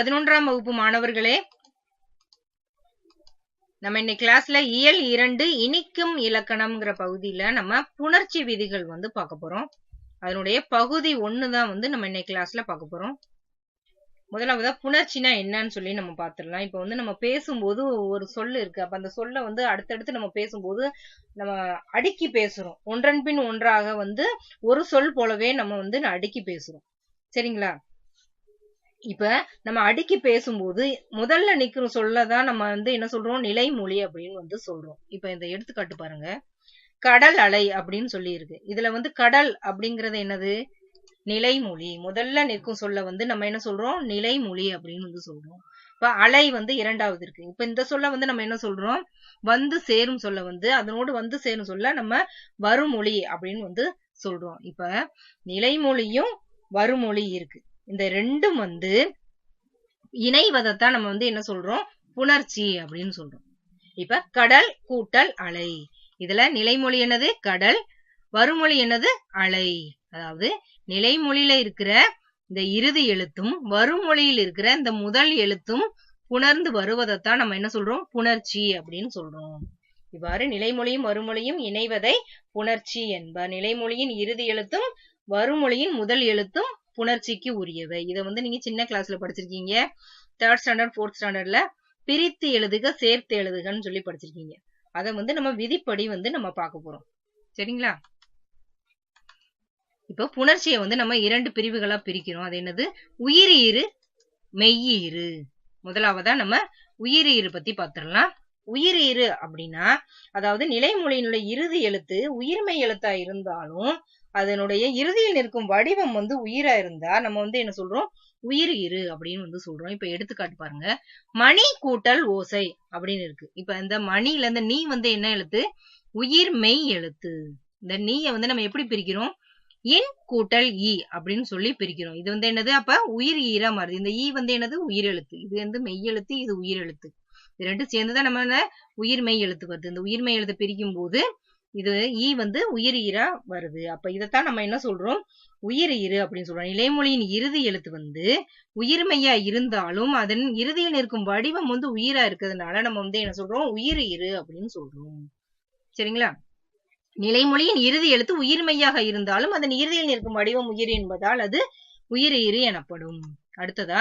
பதினொன்றாம் வகுப்பு மாணவர்களே நம்ம இன்னைக்கு கிளாஸ்ல இயல் இரண்டு இனிக்கும் இலக்கணம்ங்கிற பகுதியில நம்ம புணர்ச்சி விதிகள் வந்து பார்க்க போறோம். அதனுடைய பகுதி ஒண்ணு தான் வந்து நம்ம இன்னைக்கு கிளாஸ்ல பார்க்க போறோம். முதலாவதா புணர்ச்சினா என்னன்னு சொல்லி நம்ம பாத்துடலாம் இப்ப வந்து நம்ம பேசும்போது ஒரு சொல் இருக்கு. அப்ப அந்த சொல்ல வந்து அடுத்தடுத்து நம்ம பேசும்போது நம்ம அடுக்கி பேசுறோம். ஒன்றன் பின் ஒன்றாக வந்து ஒரு சொல் போலவே நம்ம வந்து அடுக்கி பேசுறோம். சரிங்களா? இப்ப நம்ம அடுக்கி பேசும்போது முதல்ல நிக்கிற சொல்லதான் நம்ம வந்து என்ன சொல்றோம்? நிலைமொழி அப்படின்னு வந்து சொல்றோம். இப்ப இந்த எடுத்துக்காட்டு பாருங்க. கடல் அலை அப்படின்னு சொல்லி இருக்கு இதுல வந்து கடல் அப்படிங்கறது என்னது? நிலைமொழி. முதல்ல நிற்கும் சொல்ல வந்து நம்ம என்ன சொல்றோம்? நிலைமொழி அப்படின்னு வந்து சொல்றோம். இப்ப அலை வந்து இரண்டாவது இருக்கு. இப்ப இந்த சொல்ல வந்து நம்ம என்ன சொல்றோம்? வந்து சேரும் சொல்ல வந்து அதனோடு வந்து சேரும் சொல்ல நம்ம வருமொழி அப்படின்னு வந்து சொல்றோம். இப்ப நிலைமொழியும் வருமொழி இருக்கு. இந்த ரெண்டும் வந்து இணைவதைத்தான் நம்ம வந்து என்ன சொல்றோம்? புணர்ச்சி அப்படின்னு சொல்றோம். இப்ப கடல் கூட்டல் அலை. இதுல நிலைமொழி என்னது? கடல். வருமொழி என்னது? அலை. அதாவது நிலைமொழியில இருக்கிற இந்த இறுதி எழுத்தும் வருமொழியில் இருக்கிற இந்த முதல் எழுத்தும் புணர்ந்து வருவதைத்தான் நம்ம என்ன சொல்றோம்? புணர்ச்சி அப்படின்னு சொல்றோம். இவ்வாறு நிலைமொழியும் வருமொழியும் இணைவதை புணர்ச்சி என்ப. நிலைமொழியின் இறுதி எழுத்தும் வருமொழியின் முதல் எழுத்தும் புணர்ச்சிக்கு உரியவை. இதை வந்து நீங்க சின்ன கிளாஸ்ல படிச்சிருக்கீங்க. தேர்ட் ஸ்டாண்டர்ட் ஃபோர்த் ஸ்டாண்டர்ட்ல பிரித்து எழுதுக சேர்த்து எழுதுகன்னு சொல்லி படிச்சிருக்கீங்க. அதை வந்து நம்ம விதிப்படி வந்து நம்ம பார்க்க போறோம். சரிங்களா? இப்போ புணர்ச்சியை வந்து நம்ம இரண்டு பிரிவுகளா பிரிக்கிறோம். அது என்னது? உயிரீறு மெய்யீறு முதலாவதா நம்ம உயிரீறு பத்தி பார்த்திடலாம். உயிரீறு அப்படின்னா அதாவது நிலைமொழியினுடைய இறுதி எழுத்து உயிர்மை எழுத்தா இருந்தாலும் அதனுடைய இறுதியில் நிற்கும் வடிவம் வந்து உயிரா இருந்தா நம்ம வந்து என்ன சொல்றோம்? உயிர் இரு அப்படின்னு வந்து சொல்றோம். இப்ப எடுத்துக்காட்டு பாருங்க. மணி கூட்டல் ஓசை அப்படின்னு இருக்கு. இப்ப இந்த மணில இந்த நீ வந்து என்ன எழுத்து? உயிர் மெய் எழுத்து. இந்த நீய வந்து நம்ம எப்படி பிரிக்கிறோம்? இன் கூட்டல் ஈ அப்படின்னு சொல்லி பிரிக்கிறோம். இது வந்து என்னது? அப்ப உயிர் ஈரா மாறுது. இந்த ஈ வந்து என்னது? உயிர் எழுத்து. இது வந்து மெய் எழுத்து இது உயிர் எழுத்து. இது ரெண்டும் சேர்ந்துதான் நம்ம உயிர் மெய் எழுத்து வருது. இந்த உயிர் மெய் எழுத்து பிரிக்கும் போது இது ஈ வந்து உயிர் வருது. அப்ப இதைத்தான் நம்ம என்ன சொல்றோம்? உயிர் இரு அப்படின்னு சொல்றோம். இலைமொழியின் இறுதி எழுத்து வந்து உயிர்மையா இருந்தாலும் அதன் இறுதியில் இருக்கும் வடிவம் வந்து உயிரா இருக்கிறதுனால நம்ம வந்து என்ன சொல்றோம்? உயிர் இரு அப்படின்னு சொல்றோம். சரிங்களா? நிலைமொழியின் இறுதி எழுத்து உயிர்மையாக இருந்தாலும் அதன் இறுதியில் நிற்கும் வடிவம் உயிர் என்பதால் அது உயிர் இரு எனப்படும். அடுத்ததா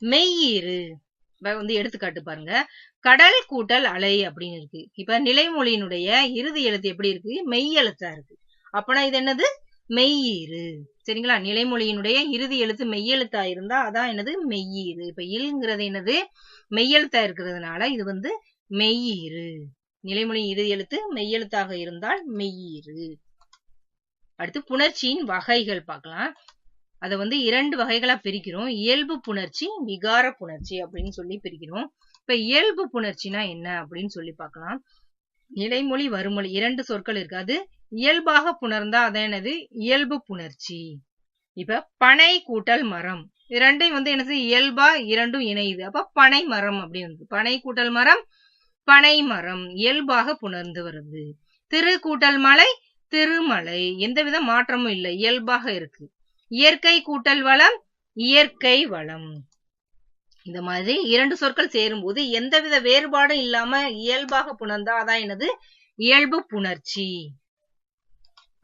மெய்யிரு வந்து எடுத்துக்காட்டு பாருங்க. கடல் கூட்டல் அலை அப்படின்னு இருக்கு. இப்ப நிலைமொழியினுடைய இறுதி எழுத்து எப்படி இருக்கு? மெய் எழுத்தா இருக்கு. அப்பனா இது என்னது? மெய்யீறு. சரிங்களா? நிலைமொழியினுடைய இறுதி எழுத்து மெய்யெழுத்தா இருந்தா அதான் என்னது? மெய்யீறு. இப்ப இல்ங்கிறது என்னது? மெய்யெழுத்தா இருக்கிறதுனால இது வந்து மெய்யீறு. நிலைமொழி இறுதி எழுத்து மெய்யெழுத்தாக இருந்தால் மெய்யீறு. அடுத்து புணர்ச்சியின் வகைகள் பார்க்கலாம். அதை வந்து இரண்டு வகைகளா பிரிக்கிறோம். இயல்பு புணர்ச்சி விகார புணர்ச்சி அப்படின்னு சொல்லி பிரிக்கிறோம். இப்ப இயல்பு புணர்ச்சினா என்ன அப்படின்னு சொல்லி பார்க்கலாம். நிலைமொழி வருமொழி இரண்டு சொற்கள் இருக்கு. அது இயல்பாக புணர்ந்தா அதான் என்னது? இயல்பு புணர்ச்சி. இப்ப பனை கூட்டல் மரம். இரண்டையும் வந்து என்னது? இயல்பா இரண்டும் இணையுது. அப்ப பனை மரம் அப்படின்னு பனை கூட்டல் மரம் பனை மரம் இயல்பாக புணர்ந்து வருது. திரு கூட்டல் மலை திருமலை. எந்தவித மாற்றமும் இல்லை. இயல்பாக இருக்கு. இயற்கை கூட்டல் வளம் இயற்கை வளம். இந்த மாதிரி இரண்டு சொற்கள் சேரும்போது எந்தவித வேறுபாடும் இல்லாம இயல்பாக புணர்ந்தா அதான் என்னது? இயல்பு புணர்ச்சி.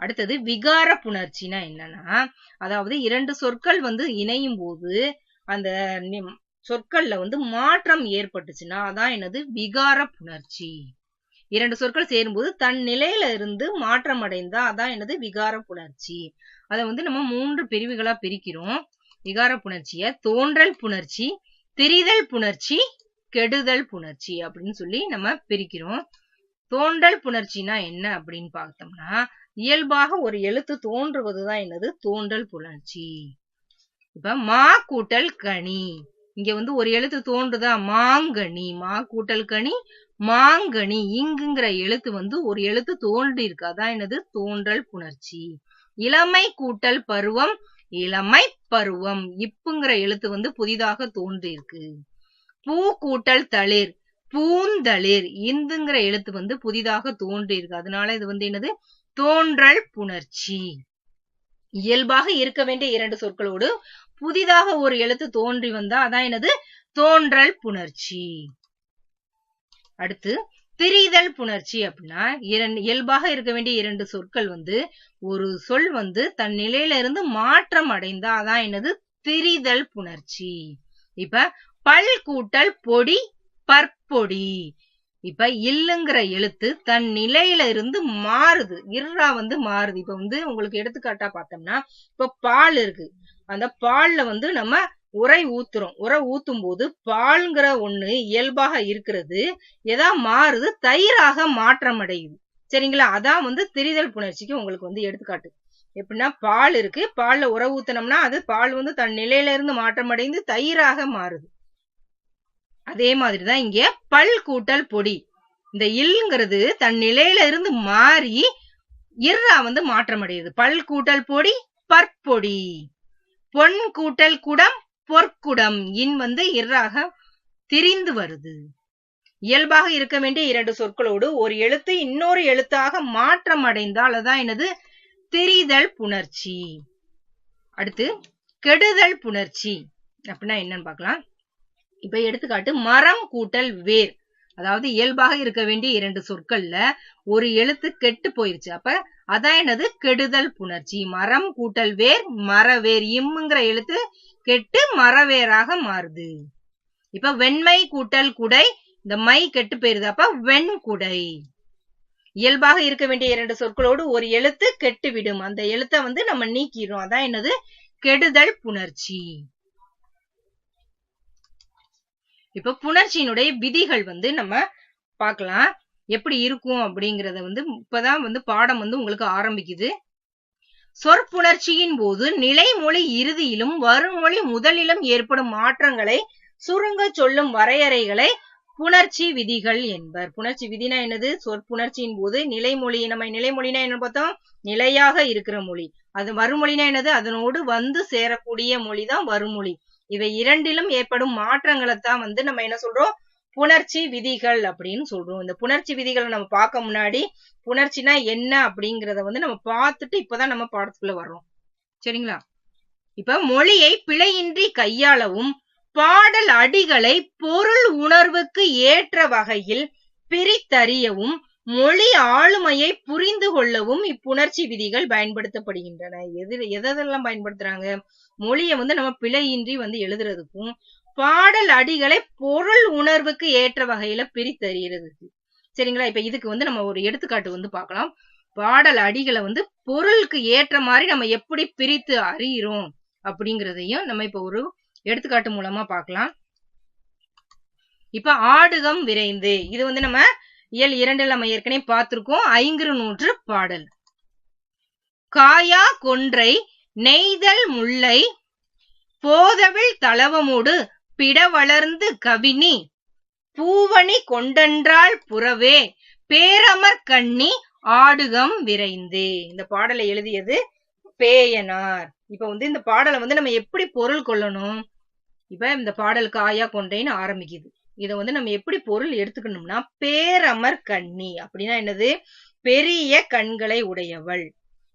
அடுத்தது விகார புணர்ச்சினா என்னன்னா அதாவது இரண்டு சொற்கள் வந்து இணையும் போது அந்த சொற்கள்ல வந்து மாற்றம் ஏற்பட்டுச்சுன்னா அதான் என்னது? விகார புணர்ச்சி. இரண்டு சொற்கள் சேரும்போது தன் நிலையில இருந்து மாற்றம் அடைந்தா அதான் என்னது? விகார புணர்ச்சி. அதை வந்து நம்ம மூன்று பிரிவுகளா பிரிக்கிறோம். விகார புணர்ச்சிய தோன்றல் புணர்ச்சி திரிதல் புணர்ச்சி கெடுதல் புணர்ச்சி அப்படின்னு சொல்லி நம்ம பிரிக்கிறோம். தோன்றல் புணர்ச்சினா என்ன அப்படின்னு பார்த்தோம்னா இயல்பாக ஒரு எழுத்து தோன்றுவதுதான் என்னது? தோன்றல் புணர்ச்சி. இப்ப மா கூட்டல் கனி. இங்க வந்து ஒரு எழுத்து தோன்றுதா? மாங்கனி. மா கூட்டல் கனி மாங்கனி. இங்குங்கிற எழுத்து வந்து ஒரு எழுத்து தோன்றிருக்கு அதான் என்னது? தோன்றல் புணர்ச்சி. இளமை கூட்டல் பருவம் இளமை பருவம். இப்புங்கிற எழுத்து வந்து புதிதாக தோன்றி இருக்கு பூ கூட்டல் தளிர் பூந்தளிர். இந்துங்கிற எழுத்து வந்து புதிதாக தோன்றி இருக்கு அதனால இது வந்து என்னது? தோன்றல் புணர்ச்சி. இயல்பாக இருக்க வேண்டிய இரண்டு சொற்களோடு புதிதாக ஒரு எழுத்து தோன்றி வந்தா அதான் என்னது? தோன்றல் புணர்ச்சி. அடுத்து பிரிதல் புணர்ச்சி அப்படின்னா இரண்டு இயல்பாக இருக்க வேண்டிய இரண்டு சொற்கள் வந்து ஒரு சொல் வந்து தன் நிலையில இருந்து மாற்றம் அடைந்தா அதான் என்னது? திரிதல் புணர்ச்சி. இப்ப பல் கூட்டல் பொடி பற்பொடி. இப்ப இல்லுங்கிற எழுத்து தன் நிலையில இருந்து மாறுது. இர்ரா வந்து மாறுது. இப்ப வந்து உங்களுக்கு எடுத்துக்காட்டா பார்த்தோம்னா இப்ப பால் இருக்கு. அந்த பால்ல வந்து நம்ம உரை ஊத்துறோம். உரை ஊத்தும் போது பால்ங்கிற ஒண்ணு இயல்பாக இருக்கிறது. எதா மாறுது? தயிராக மாற்றம் அடையுது சரிங்களா? அதான் வந்து திரிதல் புணர்ச்சிக்கு உங்களுக்கு வந்து எடுத்துக்காட்டு. எப்படின்னா பால் இருக்கு. பால்ல உரை ஊத்தினோம்னா அது பால் வந்து தன் நிலையில இருந்து மாற்றம் அடைந்து தயிராக மாறுது. அதே மாதிரிதான் இங்க பல் கூட்டல் பொடி. இந்த இல்ங்கிறது தன் நிலையில இருந்து மாறி இர்ரா வந்து மாற்றம் அடையுது பல் கூட்டல் பொடி பற்பொடி. பொன் கூட்டல் குடம் பொற்குடம் இன் வந்து இறாக திரிந்து வருது. இயல்பாக இருக்க வேண்டிய இரண்டு சொற்களோடு ஒரு எழுத்து இன்னொரு எழுத்தாக மாற்றம் அடைந்தால் அதான் எனது திரிதல் புணர்ச்சி. அடுத்து கெடுதல் புணர்ச்சி. அப்படின்னா என்னன்னு பார்க்கலாம். இப்ப எடுத்துக்காட்டு மரம் கூட்டல் வேர். அதாவது இயல்பாக இருக்க வேண்டிய இரண்டு சொற்கள்ல ஒரு எழுத்து கெட்டு போயிருச்சு. அப்ப அதான் எனது கெடுதல் புணர்ச்சி. மரம் கூட்டல் வேர் மரவேர். இம்முங்கிற எழுத்து கெட்டு மரவேராக மாறுது. இப்ப வெண்மை கூட்டல் குடை இந்த மை கெட்டு போயிருது. அப்ப வெண்குடை இயல்பாக இருக்க வேண்டிய இரண்டு சொற்களோடு ஒரு எழுத்து கெட்டு விடும். அந்த எழுத்தை வந்து நம்ம நீக்கிறோம் அதான் என்னது? கெடுதல் புணர்ச்சி. இப்ப புணர்ச்சியினுடைய விதிகள் வந்து நம்ம பார்க்கலாம். எப்படி இருக்கும் அப்படிங்கறத வந்து இப்பதான் வந்து பாடம் வந்து உங்களுக்கு ஆரம்பிக்குது. சொற்புணர்ச்சியின் போது நிலைமொழி இறுதியிலும் வருமொழி முதலிலும் ஏற்படும் மாற்றங்களை சுருங்க சொல்லும் வரையறைகளை புணர்ச்சி விதிகள் என்பர். புணர்ச்சி விதினா என்னது? சொற்புணர்ச்சியின் போது நிலைமொழி நம்ம நிலைமொழினா என்ன பார்த்தோம்? நிலையாக இருக்கிற மொழி. அது வருமொழினா என்னது? அதனோடு வந்து சேரக்கூடிய மொழிதான் வருமொழி. இவை இரண்டிலும் ஏற்படும் மாற்றங்களை தான் வந்து நம்ம என்ன சொல்றோம்? புணர்ச்சி விதிகள் அப்படின்னு சொல்றோம். இந்த புணர்ச்சி விதிகளை நம்ம பார்க்க முன்னாடி புணர்ச்சினா என்ன அப்படிங்கறத வந்து நம்ம பார்த்துட்டு இப்பதான் நம்ம பாடத்துக்குள்ள வர்றோம். சரிங்களா? இப்ப மொழியை பிழையின்றி கையாளவும் பாடல் அடிகளை பொருள் உணர்வுக்கு ஏற்ற வகையில் பிரித்தறியவும் மொழி ஆளுமையை புரிந்து கொள்ளவும் இப்புணர்ச்சி விதிகள் பயன்படுத்தப்படுகின்றன. எது எதெல்லாம் பயன்படுத்துறாங்க? மொழியை வந்து நம்ம பிழையின்றி வந்து எழுதுறதுக்கும் பாடல் அடிகளை பொருள் உணர்வுக்கு ஏற்ற வகையில பிரித்தறியறதுக்கு சரிங்களா? இப்ப இதுக்கு வந்து நம்ம ஒரு எடுத்துக்காட்டு வந்து பார்க்கலாம். பாடல் அடிகளை வந்து பொருளுக்கு ஏற்ற மாதிரி நம்ம எப்படி பிரித்து அறிகிறோம் அப்படிங்கறதையும் நம்ம இப்ப ஒரு எடுத்துக்காட்டு மூலமா பார்க்கலாம். இப்ப ஆடுகம் விரைந்து. இது வந்து நம்ம இயல் இரண்டில் நம்ம ஏற்கனவே பார்த்திருக்கோம். ஐங்கிரு நூற்று பாடல். காயா கொன்றை நெய்தல் முல்லை போதவில் தளவமோடு பிட வளர்ந்து கவினி பூவணி கொண்டன்றாள் புறவே பேரமர் கண்ணி ஆடுகம் விரைந்து. இந்த பாடலை எழுதியது பேயனார். இப்ப வந்து இந்த பாடலை வந்து நம்ம எப்படி பொருள் கொள்ளணும்? இப்ப இந்த பாடல் காயா கொண்டேன்னு ஆரம்பிக்குது. இத வந்து நம்ம எப்படி பொருள் எடுத்துக்கணும்னா பேரமர் கண்ணி அப்படின்னா என்னது? பெரிய கண்களை உடையவள்.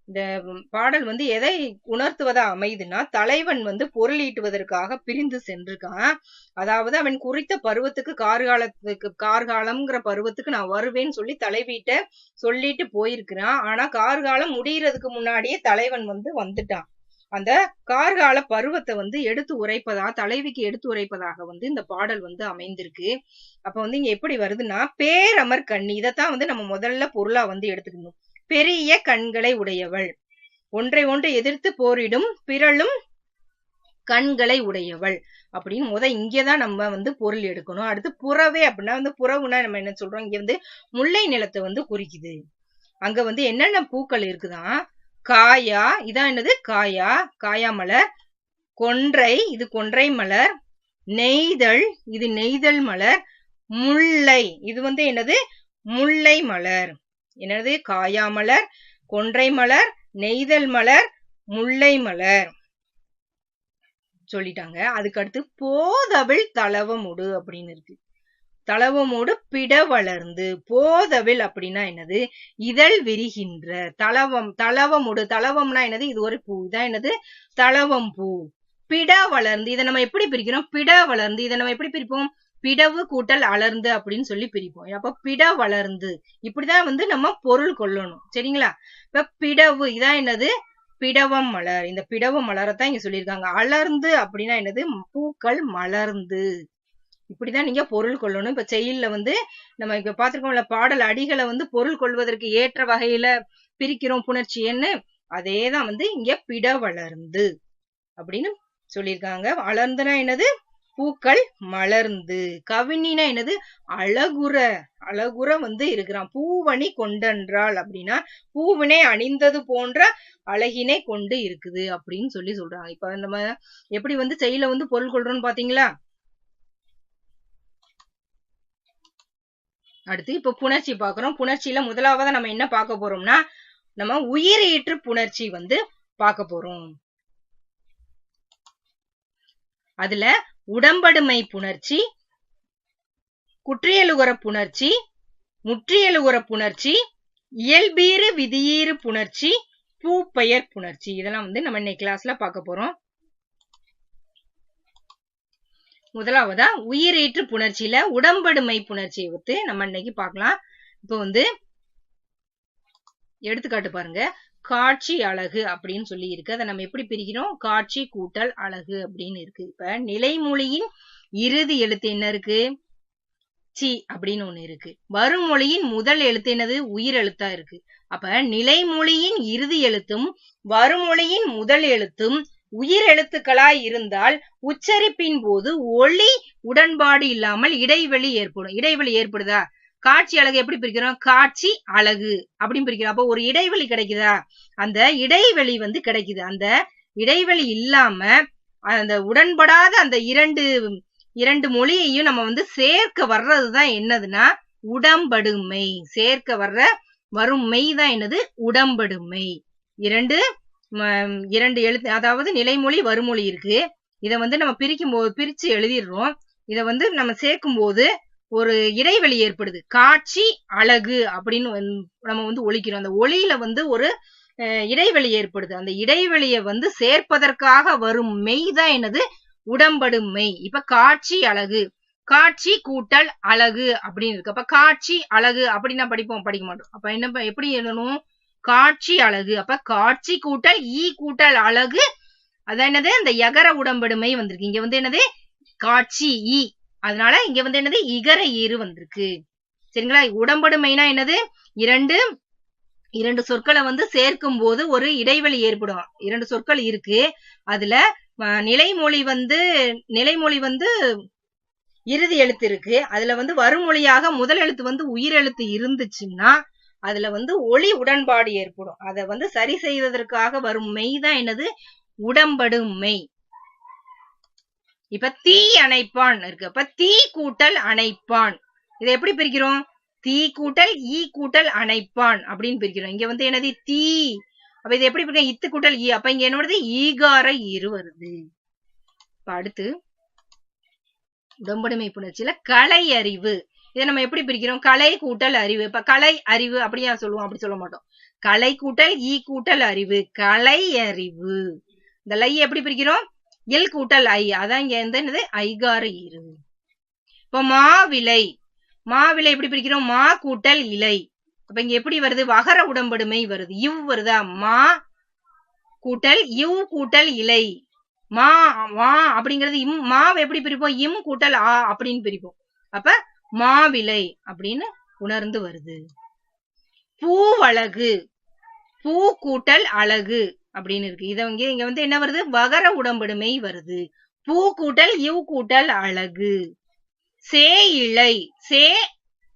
இந்த பாடல் வந்து எதை உணர்த்துவதா அமையுதுன்னா தலைவன் வந்து பொருள் ஈட்டுவதற்காக பிரிந்து சென்றிருக்கான் அதாவது அவன் குறித்த பருவத்துக்கு கார்காலத்துக்கு கார்காலம்ங்கிற பருவத்துக்கு நான் வருவேன்னு சொல்லி தலைவிட்ட சொல்லிட்டு போயிருக்கிறான். ஆனா கார்காலம் முடியறதுக்கு முன்னாடியே தலைவன் வந்து வந்துட்டான். அந்த கார்கால பருவத்தை வந்து எடுத்து உரைப்பதா தலைவிக்கு எடுத்து உரைப்பதாக வந்து இந்த பாடல் வந்து அமைந்திருக்கு. அப்ப வந்து இங்க எப்படி வருதுன்னா பேரமர் கண்ணி இதைத்தான் வந்து நம்ம முதல்ல பொருளா வந்து எடுத்துக்கணும். பெரிய கண்களை உடையவள். ஒன்றை ஒன்று எதிர்த்து போரிடும் பிறளும் கண்களை உடையவள். அப்படின்னு முத இங்கேதான் நம்ம வந்து பொருள் எடுக்கணும். அடுத்து புறவே அப்படின்னா வந்து புறவுனா நம்ம என்ன சொல்றோம்? இங்க வந்து முல்லை நிலத்தை வந்து குறிக்குது. அங்க வந்து என்னென்ன பூக்கள் இருக்குதான் காயா இதான் என்னது? காயா காயா மலர் கொன்றை இது கொன்றை மலர் நெய்தல் இது நெய்தல் மலர் முல்லை இது வந்து என்னது? முல்லை மலர். என்னது? காயா மலர் கொன்றை மலர் நெய்தல் மலர் முல்லை மலர். சொல்லிட்டாங்க. அதுக்கு அடுத்து போதவிழ் தளவமுடு அப்படின்னு இருக்கு. தளவமோடு பிட வளர்ந்து போதவில் அப்படின்னா என்னது? இதழ் விரிகின்ற தளவம் தளவமுடு தளவம்னா என்னது? இது ஒரு பூ இதான் என்னது? தளவம் பூ. பிட வளர்ந்து இதை நம்ம எப்படி பிரிக்கிறோம்? பிட வளர்ந்து இதை நம்ம எப்படி பிரிப்போம்? பிடவு கூட்டல் அலர்ந்து அப்படின்னு சொல்லி பிரிப்போம். அப்ப பிட வளர்ந்து. இப்படிதான் வந்து நம்ம பொருள் கொள்ளணும். சரிங்களா? இப்ப பிடவு இதான் என்னது? பிடவம் மலர். இந்த பிடவ மலரத்தான் இங்க சொல்லியிருக்காங்க. அலர்ந்து அப்படின்னா என்னது? பூக்கள் மலர்ந்து. இப்படிதான் நீங்க பொருள் கொள்ளணும். இப்ப செயல்ல வந்து நம்ம இப்ப பாத்திருக்கோம்ல பாடல் அடிகளை வந்து பொருள் கொள்வதற்கு ஏற்ற வகையில பிரிக்கிறோம். புணர்ச்சின்னு அதேதான் வந்து இங்க பிட வளர்ந்து அப்படின்னு சொல்லியிருக்காங்க. வளர்ந்துனா என்னது? பூக்கள் மலர்ந்து. கவினினா என்னது? அழகுற அழகுற வந்து இருக்கிறான். பூவணி கொண்டன்றாள் அப்படின்னா பூவினை அணிந்தது போன்ற அழகினை கொண்டு இருக்குது அப்படின்னு சொல்லி சொல்றாங்க. இப்ப நம்ம எப்படி வந்து செயல வந்து பொருள் கொள்றோம்னு பாத்தீங்களா? அடுத்து இப்ப புணர்ச்சி பாக்குறோம். புணர்ச்சியில முதலாவதா நம்ம என்ன பார்க்க போறோம்னா நம்ம உயிரீற்று புணர்ச்சி வந்து பார்க்க போறோம். அதுல உடம்படுமை புணர்ச்சி குற்றியலுகர புணர்ச்சி முற்றியலுகர புணர்ச்சி இயல்பீறு விதியீறு புணர்ச்சி பூப்பெயர் புணர்ச்சி. இதெல்லாம் வந்து நம்ம இன்னைக்கு கிளாஸ்ல பார்க்க போறோம். முதலாவதா உயிரீற்று புணர்ச்சியில உடம்படுமை புணர்ச்சியை வந்து நம்ம இன்னைக்கு பார்க்கலாம். இப்போ வந்து எடுத்துக்காட்டு பாருங்க. காட்சி அழகு அப்படின்னு சொல்லி இருக்கு அதை நம்ம எப்படி பிரிக்கிறோம்? காட்சி கூட்டல் அழகு அப்படின்னு இருக்கு. இப்ப நிலைமொழியின் இறுதி எழுத்து என்ன இருக்கு? சி அப்படின்னு ஒண்ணு இருக்கு. வருமொழியின் முதல் எழுத்து என்னது? உயிர் எழுத்தா இருக்கு. அப்ப நிலைமொழியின் இறுதி எழுத்தும் வருமொழியின் முதல் எழுத்தும் உயிர் எழுத்துக்களாய் இருந்தால் உச்சரிப்பின் போது ஒளி உடன்பாடு இல்லாமல் இடைவெளி ஏற்படும். இடைவெளி ஏற்படுதா? காட்சி அழகு எப்படி பிரிக்கிறோம்? காட்சி அழகு அப்படின்னு பிரிக்கிறோம். அப்போ ஒரு இடைவெளி கிடைக்குதா? அந்த இடைவெளி வந்து கிடைக்குது. அந்த இடைவெளி இல்லாம அந்த உடன்படாத அந்த இரண்டு இரண்டு மொழியையும் நம்ம வந்து சேர்க்க வர்றதுதான் என்னதுன்னா உடம்படுமை. சேர்க்க வர்ற வரும் மெய் தான் என்னது? உடம்படுமை. இரண்டு இரண்டு எழுத்து அதாவது நிலைமொழி வருமொழி இருக்கு. இதை வந்து நம்ம பிரிக்கும் போது பிரிச்சு எழுதிடுறோம். இதை வந்து நம்ம சேர்க்கும் போது ஒரு இடைவெளி ஏற்படுது. காட்சி அழகு அப்படின்னு நம்ம வந்து ஒழிக்கிறோம். அந்த ஒளியில வந்து ஒரு இடைவெளி ஏற்படுது. அந்த இடைவெளியை வந்து சேர்ப்பதற்காக வரும் மெய் தான் என்னது? உடம்படு மெய். இப்ப காட்சி அழகு. காட்சி கூட்டல் அழகு அப்படின்னு இருக்கு. அப்ப காட்சி அழகு அப்படின்னா படிப்போம் படிக்க மாட்டோம். அப்ப என்ன எப்படி எழுதணும்? காட்சி அழகு. அப்ப காட்சி கூட்டல் ஈ கூட்டல் அழகு. அதான் என்னது? இந்த எகர உடம்படுமை வந்திருக்கு. இங்க வந்து என்னது? காட்சி ஈ. அதனால இங்க வந்து என்னது? இகர ஈறு வந்திருக்கு. சரிங்களா? உடம்படு மெயினா என்னது? இரண்டு இரண்டு சொற்களை வந்து சேர்க்கும் போது ஒரு இடைவெளி ஏற்படும். இரண்டு சொற்கள் இருக்கு. அதுல நிலைமொழி வந்து நிலைமொழி வந்து இறுதி எழுத்து இருக்கு. அதுல வந்து வருமொழியாக முதல் எழுத்து வந்து உயிர் எழுத்து இருந்துச்சுன்னா அதுல வந்து ஒளி உடன்பாடு ஏற்படும். அதை வந்து சரி செய்வதற்காக வரும் மெய் தான் என்னது? உடம்படும் மெய். இப்ப தீ அணைப்பான் இருக்கு. அப்ப தீ கூட்டல் அணைப்பான். இதை எப்படி பிரிக்கிறோம்? தீ கூட்டல் ஈ கூட்டல் அணைப்பான் அப்படின்னு பிரிக்கிறோம். இங்க வந்து என்னது? தீ. அப்ப இது எப்படி பிரிக்க இத்து கூட்டல் ஈ. அப்ப இங்க என்ன வருது ஈகார இரு வருது. இப்ப அடுத்து உடம்புடைமை புணர்ச்சியில கலை அறிவு. இதை நம்ம எப்படி பிரிக்கிறோம்? கலை கூட்டல் அறிவு. இப்ப கலை அறிவு அப்படியா சொல்லுவோம்? அப்படி சொல்ல மாட்டோம். கலை கூட்டல் ஈ கூட்டல் அறிவு. கலை அறிவு. இந்த லை எப்படி பிரிக்கிறோம்? எல் கூட்டல் ஐ. அதான் இங்க என்னது? ஐகார இரு. இப்போ மாவிலை. மாவிலை எப்படி பிரிக்கிறோம்? மா கூட்டல் இலை. அப்ப இங்க எப்படி வருது? வகர உடம்படுமை வருது. இவ் வருதா? மா கூட்டல் இவ் கூட்டல் இலை. மா மா அப்படிங்கிறது இம் மாவை எப்படி பிரிப்போம்? இம் கூட்டல் ஆ அப்படின்னு பிரிப்போம். அப்ப மாவிலை அப்படின்னு உணர்ந்து வருது. பூவழகு. பூ கூட்டல் அழகு. அப்படின்னு இருக்கு. இத இங்க இங்க வந்து என்ன வருது? வகர உடம்படுமை வருது. பூ கூட்டல் இவ் கூட்டல் அழகு. சே இழை. சே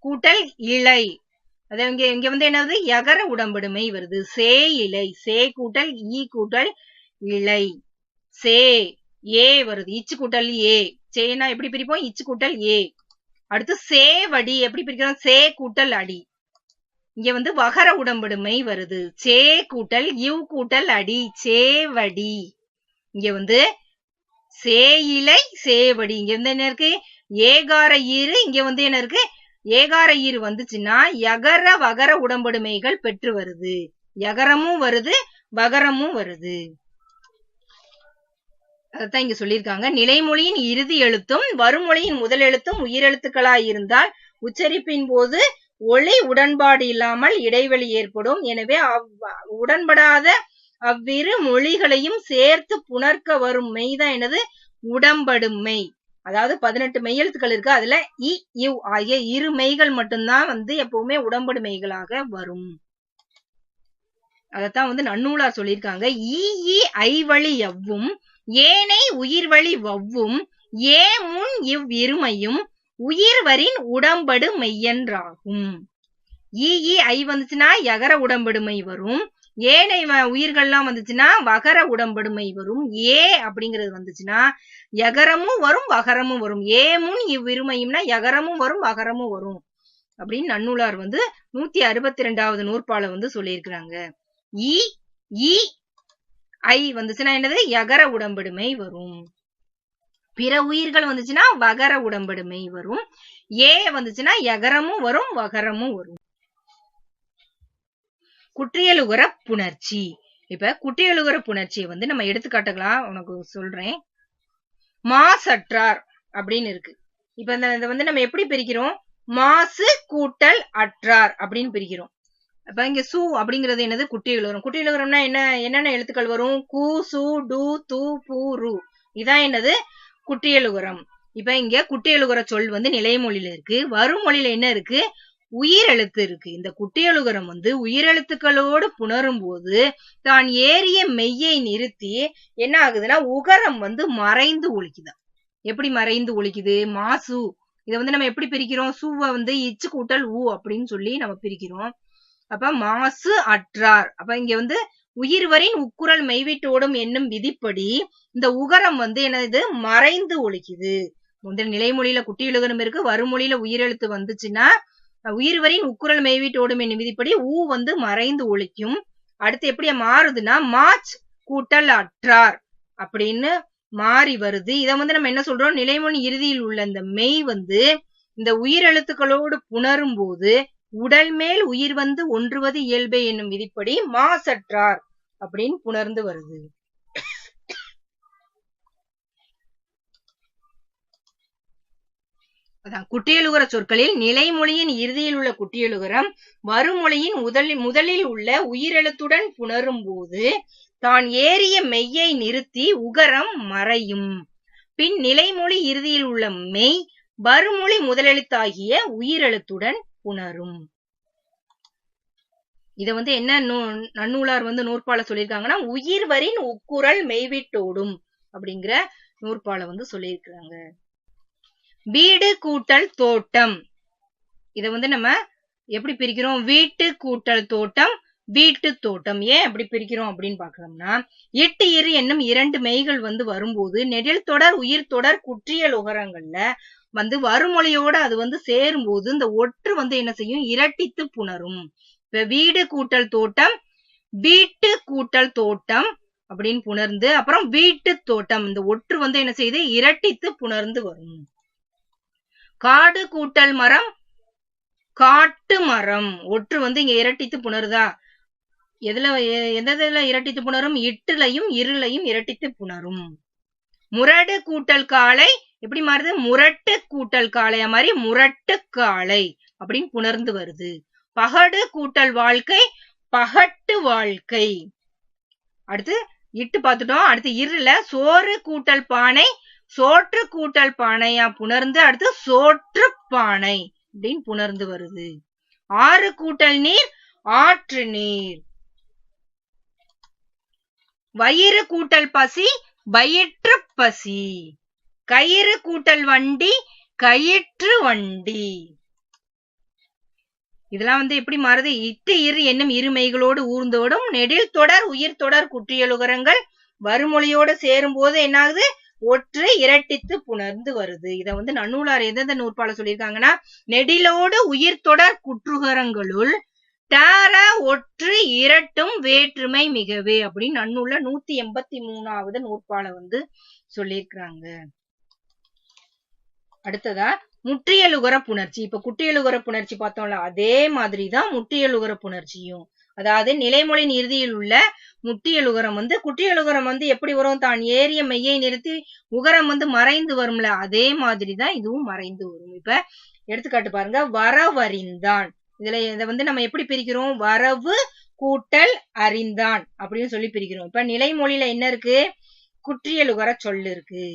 கூட்டல் இழை. அது இங்க இங்க வந்து என்னது யகர உடம்படுமை வருது. சே இலை சே கூட்டல் ஈ கூட்டல் இலை சே ஏ வருது. இச்சு கூட்டல் ஏ. சேனா எப்படி பிரிப்போம்? இச்சு கூட்டல் ஏ. அடுத்து சேவடி எப்படி பிரிக்கிறோம்? சே கூட்டல் அடி. இங்க வந்து வகர உடம்படுமை வருது. சே கூட்டல் இவ் கூட்டல் அடி சேவடி இங்க வந்து சேயிலை சேவடி இங்க வந்து என்ன இருக்கு? ஏகார ஈறு. இங்க வந்து என்ன இருக்கு? ஏகார ஈறு வந்துச்சுன்னா யகர வகர உடம்படுமைகள் பெற்று வருது. யகரமும் வருது வகரமும் வருது. அதைத்தான் இங்க சொல்லியிருக்காங்க. நிலைமொழியின் இறுதி எழுத்தும் வருமொழியின் முதல் எழுத்தும் உயிரெழுத்துக்களா இருந்தால் உச்சரிப்பின் போது ஒளி உடன்பாடு இல்லாமல் இடைவெளி ஏற்படும். எனவே அவ் உடன்படாத அவ்விரு மொழிகளையும் சேர்த்து புணர்க்க வரும் மெய் தான் எனது உடம்படும் மெய். அதாவது பதினெட்டு மெய்யெழுத்துக்கள் இருக்கு. அதுல இ இவ் ஆகிய இரு மெய்கள் மட்டும்தான் வந்து எப்பவுமே உடம்படு மெய்களாக வரும். அதத்தான் வந்து நன்னூலார் சொல்லியிருக்காங்க. ஈ ஐ வழி எவ்வும் ஏனை உயிர்வழி வவ்வும் ஏ முன் இவ் இருமையும் உயிர்வரின் உடம்படு மெய்யன்றாகும். ஈ ஐ வந்துச்சுன்னா யகர உடம்படுமை வரும். ஏனை வ- உயிர்கள்லாம் வந்துச்சுன்னா வகர உடம்படுமை வரும். ஏ அப்படிங்கிறது வந்துச்சுன்னா யகரமும் வரும் வகரமும் வரும். ஏ முன் இவ்விருமையும்னா யகரமும் வரும் வகரமும் வரும். அப்படின்னு நன்னூலார் வந்து நூத்தி அறுபத்தி ரெண்டாவது நூற்பால வந்து சொல்லியிருக்கிறாங்க. ஈ ஈ ஐ வந்துச்சுன்னா என்னது? யகர உடம்படுமை வரும். பிற உயிர்கள் வந்துச்சுன்னா வகர உடம்படுமை வரும். ஏ வந்துச்சுன்னா எகரமும் வரும் வகரமும் வரும். குற்றியலுகர புணர்ச்சி. இப்ப குற்றியலுகர புணர்ச்சியை வந்து நம்ம எடுத்துக்காட்டுகளா உனக்கு சொல்றேன். மாசற்றார் அப்படின்னு இருக்கு. இப்ப இந்த இதை வந்து நம்ம எப்படி பிரிக்கிறோம்? மாசு கூட்டல் அற்றார் அப்படின்னு பிரிக்கிறோம். அப்ப இங்க சு அப்படிங்கிறது என்னது? குட்டியலுகரம் குட்டியலுகரம்னா என்ன என்னென்ன எழுத்துக்கள் வரும்? கு சு டு து பூ ரு. இதான் என்னது? குட்டியலுகரம் இப்ப இங்க குட்டியலுகர சொல் வந்து நிலைமொழியில இருக்கு. வருமொழியில என்ன இருக்கு? உயிரெழுத்து இருக்கு. இந்த குட்டியலுகரம் வந்து உயிரெழுத்துக்களோடு புணரும் போது தான் ஏறிய மெய்யை நிறுத்தி என்ன ஆகுதுன்னா உகரம் வந்து மறைந்து ஒழிக்குதான் எப்படி மறைந்து ஒழிக்குது மாசு. இதை வந்து நம்ம எப்படி பிரிக்கிறோம்? சூவை வந்து இச்சு கூட்டல் ஊ அப்படின்னு சொல்லி நம்ம பிரிக்கிறோம். அப்ப மாசு அற்றார். அப்ப இங்க வந்து உயிர்வரின் உக்குரல் மெய்விட்டோடும் என்னும் விதிப்படி இந்த உகரம் வந்து என்னது? மறைந்து ஒழிக்குது. முதல் நிலைமொழியில குட்டியலுகரம் இருக்கு. வருமொழியில உயிரெழுத்து வந்துச்சுன்னா உயிர்வரின் உக்குரல் மெய்விட்டோடும் என்னும் விதிப்படி ஊ வந்து மறைந்து ஒழிக்கும். அடுத்து எப்படி மாறுதுன்னா மாச் கூட்டல் அற்றார் அப்படின்னு மாறி வருது. இதை வந்து நம்ம என்ன சொல்றோம்? நிலைமொழி இறுதியில் உள்ள இந்த மெய் வந்து இந்த உயிரெழுத்துக்களோடு புணரும் போது உடல் மேல் உயிர் வந்து ஒன்றுவது இயல்பே என்னும் விதிப்படி மாசற்றார். அப்படின்னு புணர்ந்து வருது. அதான் குட்டியலுகர சொற்களில் நிலைமொழியின் இறுதியில் உள்ள குட்டியலுகரம் வருமொழியின் முதலில் முதலில் உள்ள உயிரெழுத்துடன் புணரும் போது தான் ஏறிய மெய்யை நிறுத்தி உகரம் மறையும். பின் நிலைமொழி இறுதியில் உள்ள மெய் வருமொழி முதலெழுத்தாகிய உயிரெழுத்துடன் புணரும். இத வந்து என்ன நூ- நன்னூலார் வந்து நூற்பால சொல்லியிருக்காங்கன்னா உயிர்வரின் உக்குரல் மெய்விட்டோடும் அப்படிங்கிற நூற்பால வந்து சொல்லியிருக்கிறாங்க. வீடு கூட்டல் தோட்டம். இத வந்து நம்ம எப்படி பிரிக்கிறோம்? வீட்டு கூட்டல் தோட்டம் வீட்டு தோட்டம். ஏன் அப்படி பிரிக்கிறோம் அப்படின்னு பாக்குறோம்னா எட்டு இரு என்னும் இரண்டு மெய்கள் வந்து வரும்போது நெடில் தொடர் உயிர் தொடர் குற்றியல் உகரங்கள்ல வந்து வருமொழியோட அது வந்து சேரும்போது இந்த ஒற்று வந்து என்ன செய்யும்? இரட்டித்து புணரும். வீடு கூட்டல் தோட்டம் வீட்டு கூட்டல் தோட்டம் அப்படின்னு புணர்ந்து அப்புறம் வீட்டு தோட்டம். இந்த ஒற்று வந்து என்ன செய்யுது இரட்டித்து புணர்ந்து வரும். காடு கூட்டல் மரம் காட்டு மரம். ஒற்று வந்து இங்க இரட்டித்து புணருதா? எதுல எந்த இதுல இரட்டித்து புணரும்? இட்டுலையும் இருளையும் இரட்டித்து புணரும். முரடு கூட்டல் காளை. எப்படி மாறுது? முரட்டு கூட்டல் காளையா மாதிரி முரட்டு காளை அப்படின்னு புணர்ந்து வருது. பகடு கூட்டல் வாழ்க்கை பகட்டு வாழ்க்கை. அடுத்து இட்டு பார்த்துட்டோம். அடுத்து இருல சோறு கூட்டல் பானை சோற்று கூட்டல் பானையா புணர்ந்து அடுத்து சோற்று பானை அப்படின்னு புணர்ந்து வருது. ஆறு கூட்டல் நீர் ஆற்று நீர். வயிறு கூட்டல் பசி வயிற்று பசி. கயிறு கூட்டல் வண்டி கயிற்று வண்டி. இதெல்லாம் வந்து எப்படி மாறுது? இட்டு இரு என்னும் இருமைகளோடு ஊர்ந்தோடும் நெடில் தொடர் உயிர் தொடர் குற்றியலுகரங்கள் வருமொழியோடு சேரும் போது என்னாகுது? ஒற்று இரட்டித்து புணர்ந்து வருது. இத வந்து நன்னூலார் எந்தெந்த நூற்பால சொல்லியிருக்காங்கன்னா நெடிலோடு உயிர் தொடர் குற்றுகரங்களுள் தார ஒற்று இரட்டும் வேற்றுமை மிகவே அப்படின்னு நன்னூல்ல நூத்தி எண்பத்தி மூணாவது நூற்பால வந்து சொல்லியிருக்கிறாங்க. அடுத்ததா? முற்றியலுகர புணர்ச்சி. இப்ப குற்றியலுகர புணர்ச்சி பார்த்தோம்ல அதே மாதிரிதான் முற்றியலுகர புணர்ச்சியும். அதாவது நிலைமொழியின் இறுதியில் உள்ள முட்டியலுகரம் வந்து குட்டியலுகரம் வந்து எப்படி வரும்? தான் ஏறிய மெய்யை நிறுத்தி உகரம் வந்து மறைந்து வரும்ல அதே மாதிரிதான் இதுவும் மறைந்து வரும். இப்ப எடுத்துக்காட்டு பாருங்க வரவறிந்தான். இதுல இதை வந்து நம்ம எப்படி பிரிக்கிறோம்? வரவு கூட்டல் அறிந்தான் அப்படின்னு சொல்லி பிரிக்கிறோம். இப்ப நிலைமொழியில என்ன இருக்கு? குற்றியலுகர சொல்லு இருக்கு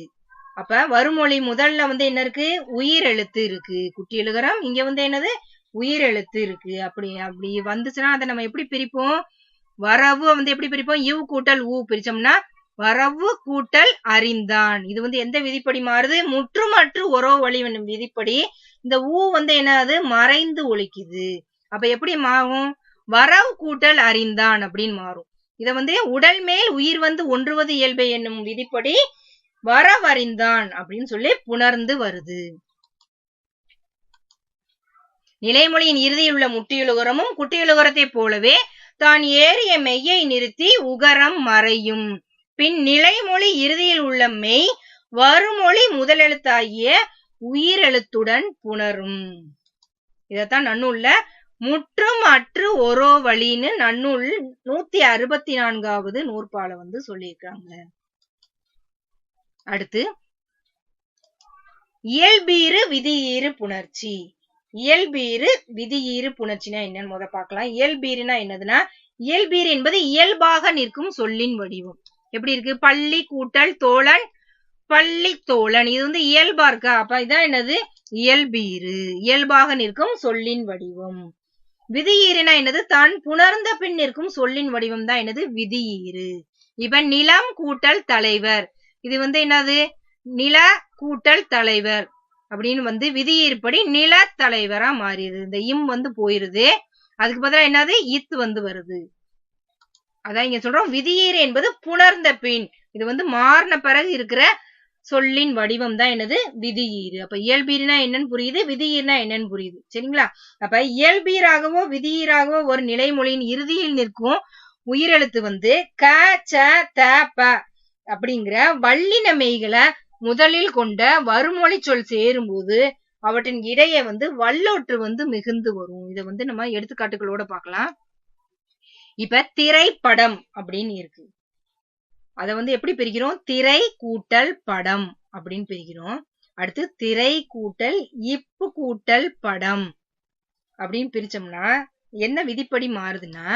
அப்ப வருமொழி முதல்ல வந்து என்ன இருக்கு? உயிர் எழுத்து இருக்கு. குட்டி எழுகிறோம் இங்க வந்து என்னது? உயிர் எழுத்து இருக்கு. அப்படி அப்படி வந்துச்சுன்னா அதை நம்ம எப்படி பிரிப்போம்? வரவு வந்து எப்படி பிரிப்போம்? இவ் கூட்டல் ஊ பிரிச்சோம்னா வரவு கூட்டல் அறிந்தான். இது வந்து எந்த விதிப்படி மாறுது? முற்றுமற்று ஒரோ வழி என்னும் விதிப்படி இந்த ஊ வந்து என்னது? மறைந்து ஒழிக்குது அப்ப எப்படி மாறும்? வரவு கூட்டல் அறிந்தான் அப்படின்னு மாறும். இத வந்து உடல் மேல் உயிர் வந்து ஒன்றுவது இயல்பை என்னும் விதிப்படி வரவறிந்தான் அப்படின்னு சொல்லி புணர்ந்து வருது. நிலைமொழியின் இறுதியில் உள்ள முட்டியலுகரமும் போலவே தான் ஏறிய மெய்யை நிறுத்தி உகரம் மறையும். பின் நிலைமொழி இறுதியில் உள்ள மெய் வருமொழி முதலெழுத்தாகிய உயிரெழுத்துடன் புணரும். இதத்தான் நன்னூல்ல முற்றும் அற்று ஒரோ வழின்னு நன்னூல் நூத்தி அறுபத்தி நான்காவது நூற்பால வந்து சொல்லியிருக்காங்க அடுத்து இயல்பீறு விதியீறு புணர்ச்சி. இயல்பீறு விதியீறு புணர்ச்சினா என்னன்னு முத பார்க்கலாம். இயல்பீறுனா என்னதுன்னா இயல்பீறு என்பது இயல்பாக நிற்கும் சொல்லின் வடிவம். எப்படி இருக்கு? பள்ளி கூட்டல் தோழன் பள்ளி தோழன். இது வந்து இயல்பா இருக்கா? அப்ப இதான் என்னது? இயல்பீறு. இயல்பாக நிற்கும் சொல்லின் வடிவம். விதியீறுனா என்னது? தான் புணர்ந்த பின் நிற்கும் சொல்லின் வடிவம் தான் என்னது? விதியீறு. இப்ப நிலம் கூட்டல் தலைவர். இது வந்து என்னது? நில கூட்டல் தலைவர். அப்படின்னு வந்து விதியீர்ப்படி நில தலைவரா மாறிடுது. இந்த இம் வந்து போயிருது. அதுக்கு பதிலா என்னது? இத் வந்து வருது. அதான் இங்க சொல்றோம். விதியீர் என்பது புணர்ந்த பின். இது வந்து மாறின பிறகு இருக்கிற சொல்லின் வடிவம் தான் என்னது? விதியீர். அப்ப இயல்பீர்னா என்னன்னு புரியுது? விதியீர்னா என்னன்னு புரியுது. சரிங்களா? அப்ப இயல்பீராகவோ விதியீராகவோ ஒரு நிலைமொழியின் இறுதியில் நிற்கும் உயிரெழுத்து வந்து க ச த ப. அப்படிங்கிற வல்லின மெய்களை முதலில் கொண்ட வருமொழி சொல் சேரும்போது அவற்றின் இடையே வந்து வல்லொற்று வந்து மிகுந்து வரும். இதை வந்து நம்ம எடுத்துக்காட்டுகளோட பார்க்கலாம். இப்ப திரைப்படம் அப்படின்னு இருக்கு. அதை வந்து எப்படி பிரிக்கிறோம்? திரை கூட்டல் படம் அப்படின்னு பிரிக்கிறோம். அடுத்து திரை கூட்டல் இப்பு கூட்டல் படம் அப்படின்னு பிரிச்சோம்னா என்ன விதிப்படி மாறுதுன்னா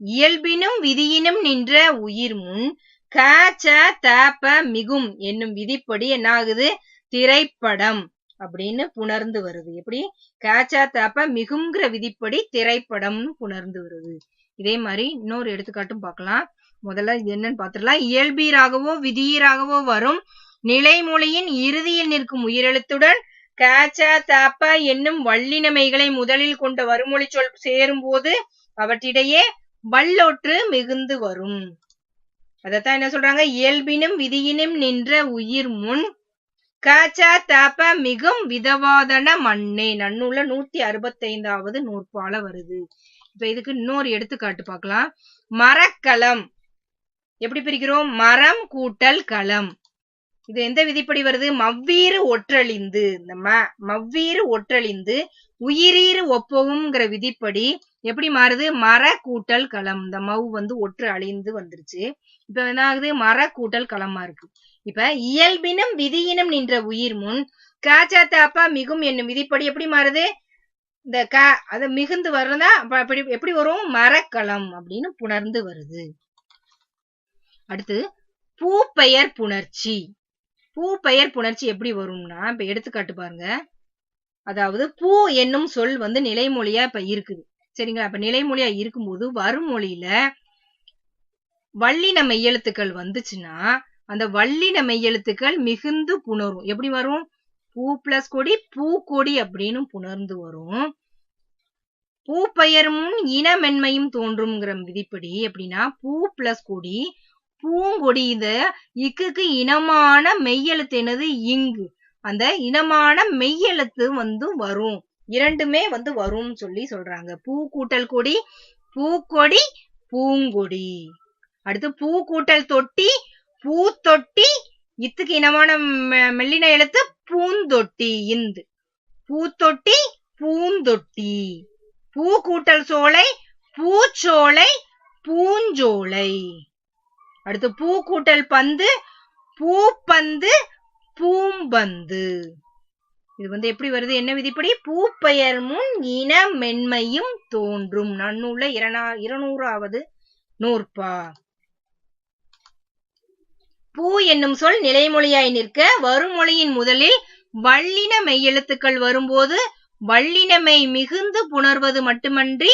இயல்பினும் விதியினும் நின்ற உயிர் முன் க ச த ப மிகும் என்னும் விதிப்படி என்ன ஆகுது திரைப்படம் அப்படின்னு புணர்ந்து வருது. எப்படி? கேச்சா தாப்ப மிகுங்கிற விதிப்படி திரைப்படம்னு புணர்ந்து வருது. இதே மாதிரி இன்னொரு எடுத்துக்காட்டும் பார்க்கலாம். முதல்ல என்னன்னு பார்த்துடலாம். இயல்பீராகவோ விதியீராகவோ வரும் நிலைமொழியின் இறுதியில் நிற்கும் உயிரெழுத்துடன் கேச்சா தாப்ப என்னும் வள்ளினமைகளை முதலில் கொண்ட வருமொழி சொல் சேரும் போது அவற்றிடையே வல்லொற்று மிகுந்து வரும். அதத்தான் என்ன சொல்றாங்க? இயல்பினும் விதியினும் நின்ற உயிர் முன் காச்சா தாப்ப மிகும் விதவாதன மண்ணே. நன்னூல நூத்தி அறுபத்தைந்தாவது நூற்பால வருது. இப்ப இதுக்கு இன்னொரு எடுத்துக்காட்டு பார்க்கலாம். மரக்கலம். எப்படி பிரிக்கிறோம்? மரம் கூட்டல் களம். இது எந்த விதிப்படி வருது? மவ்வீறு ஒற்றழிந்து. இந்த ம மவ்வீறு ஒற்றழிந்து உயிரீறு ஒப்பவும்ங்கிற விதிப்படி எப்படி மாறுது? மர கூட்டல் களம். இந்த மவ் வந்து ஒற்று அழிந்து வந்துருச்சு. இப்ப என்ன ஆகுது? மர கூட்டல் களமா இருக்கு. இப்ப இயல்பினும் விதியினும் நின்ற உயிர் முன் காச்சா தாப்பா மிகும் என்னும் விதிப்படி எப்படி மாறுது? இந்த க அது மிகுந்து வர்றதா? அப்படி எப்படி வரும்? மரக்களம் அப்படின்னு புணர்ந்து வருது. அடுத்து பூப்பெயர் புணர்ச்சி. பூப்பெயர் புணர்ச்சி எப்படி வரும்னா இப்ப எடுத்துக்காட்டு பாருங்க. அதாவது பூ என்னும் சொல் வந்து நிலைமொழியா இப்ப இருக்குது. சரிங்களா? இப்ப நிலைமொழியா இருக்கும்போது வருமொழியில வள்ளின மெய்யெழுத்துக்கள் வந்துச்சுன்னா அந்த வள்ளின மெய்யெழுத்துக்கள் மிகுந்து புணரும். எப்படி வரும்? பூ பிளஸ் கொடி பூக்கொடி அப்படின்னு புணர்ந்து வரும். பூ பெயரும் இனமென்மையும் தோன்றும்ங்கிற விதிப்படி எப்படின்னா பூ பிளஸ் கொடி பூங்கொடி இந்த இக்குக்கு இனமான மெய்யெழுத்து என்னது? இங்கு. அந்த இனமான மெய்யெழுத்து வந்து வரும். இரண்டுமே வந்து வரும்னு சொல்லி சொல்றாங்க. பூ கூட்டல் கொடி பூக்கொடி பூங்கொடி. அடுத்து பூ கூட்டல் தொட்டி பூத்தொட்டி இத்துக்கு இனமான மெ- மெல்லின எழுத்து பூந்தொட்டி இந்து. பூத்தொட்டி பூந்தொட்டி. பூ கூட்டல் சோலை பூச்சோலை பூஞ்சோலை. அடுத்து பூ கூட்டல் பந்து பூப்பந்து பூம்பந்து. இது வந்து எப்படி வருது? என்ன விதிப்படி? பூப்பெயர் முன் இன மென்மையும் தோன்றும். நன்னூல இரணா இருநூறாவது நூற்பா. பூ என்னும் சொல் நிலைமொழியாய் நிற்க வருமொழியின் முதலில் வல்லின மெய்யெழுத்துக்கள் வரும்போது வல்லினமை மிகுந்து புணர்வது மட்டுமன்றி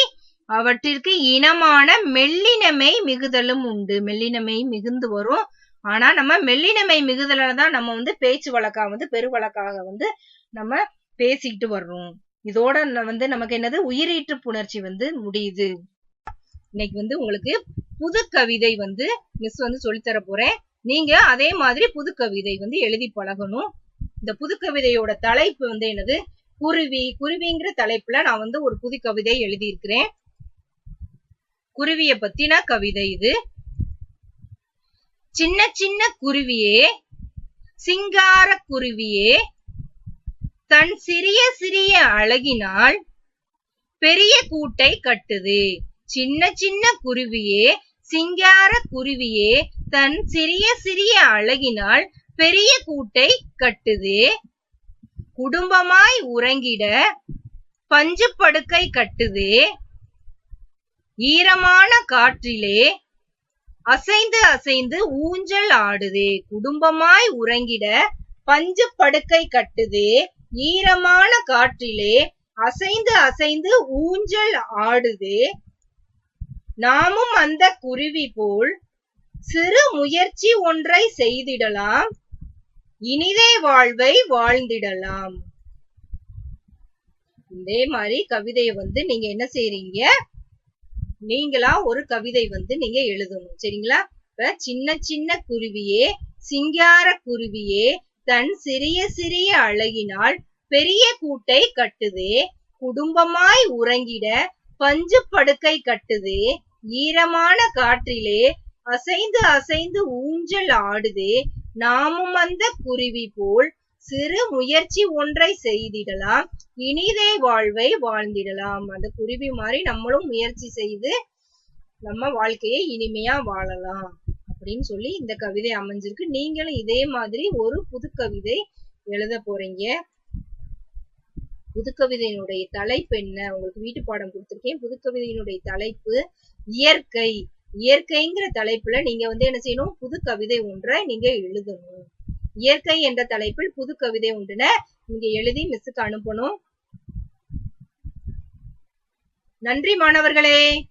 அவற்றிற்கு இனமான மெல்லினமை மிகுதலும் உண்டு. மெல்லினமை மிகுந்து வரும். ஆனா நம்ம மெல்லினமை மிகுதல தான் நம்ம வந்து பேச்சு வழக்கா வந்து பெருவழக்காக வந்து நம்ம பேசிக்கிட்டு வர்றோம். இதோட வந்து நமக்கு என்னது? உயிரீற்று புணர்ச்சி வந்து முடியுது. இன்னைக்கு வந்து உங்களுக்கு புது கவிதை வந்து மிஸ் வந்து சொல்லித்தர போறேன். நீங்க அதே மாதிரி புது கவிதை வந்து எழுதி பழகணும். இந்த புது கவிதையோட தலைப்பு வந்து என்னது? குருவி. குருவிங்கிற தலைப்புல நான் வந்து ஒரு புது கவிதை எழுதியிருக்கிறேன். குருவிய பத்தின கவிதை இது. சின்ன சின்ன குருவியே சிங்கார குருவியே தன் சிறிய சிறிய அழகினால் பெரிய கூட்டை கட்டுது. சின்ன சின்ன குருவியே சிங்கார குருவியே தன் சிறிய சிறிய அழகினால் பெரிய கூட்டை கட்டுது. குடும்பமாய் உறங்கிட பஞ்சு படுக்கை கட்டுது. ஈரமான காற்றிலே அசைந்து அசைந்து ஊஞ்சல் ஆடுதே. குடும்பமாய் உறங்கிட பஞ்சு படுக்கை கட்டுதே. ஈரமான காற்றிலே அசைந்து அசைந்து ஊஞ்சல் ஆடுதே. நாமும் அந்த குருவி போல் சிறு முயற்சி ஒன்றை செய்திடலாம். இனிதே வாழ்வை வாழ்ந்திடலாம். இதே மாதிரி கவிதையை வந்து நீங்க என்ன செய்றீங்க? நீங்களா ஒரு கவிதை வந்து நீங்க எழுதணும். சரிங்களா? இப்ப சின்ன சின்ன குருவியே சிங்கார குருவியே தன் சிறிய சிறிய அழகினால் பெரிய கூட்டை கட்டுதே குடும்பமாய் உறங்கிட பஞ்சு படுக்கை கட்டுதே ஈரமான காற்றிலே அசைந்து அசைந்து ஊஞ்சல் ஆடுதே நாமும் அந்த குருவி போல் சிறு முயற்சி ஒன்றை செய்திடலாம் இனிதே வாழ்வை வாழ்ந்திடலாம். அந்த குருவி மாதிரி நம்மளும் முயற்சி செய்து நம்ம வாழ்க்கையை இனிமையா வாழலாம். அப்படின்னு சொல்லி இந்த கவிதை அமைஞ்சிருக்கு. நீங்களும் இதே மாதிரி ஒரு புது கவிதை எழுத போறீங்க. புதுக்கவிதையினுடைய தலைப்பு என்ன? உங்களுக்கு வீட்டு பாடம் கொடுத்துருக்கேன். புதுக்கவிதையினுடைய தலைப்பு இயற்கை. இயற்கைங்கிற தலைப்புல நீங்க வந்து என்ன செய்யணும்? புது கவிதை ஒன்றை நீங்க எழுதணும். இயற்கை என்ற தலைப்பில் புது கவிதை ஒன்றுன நீங்க எழுதி மிஸ்ஸுக்கு அனுப்பணும். நன்றி மாணவர்களே.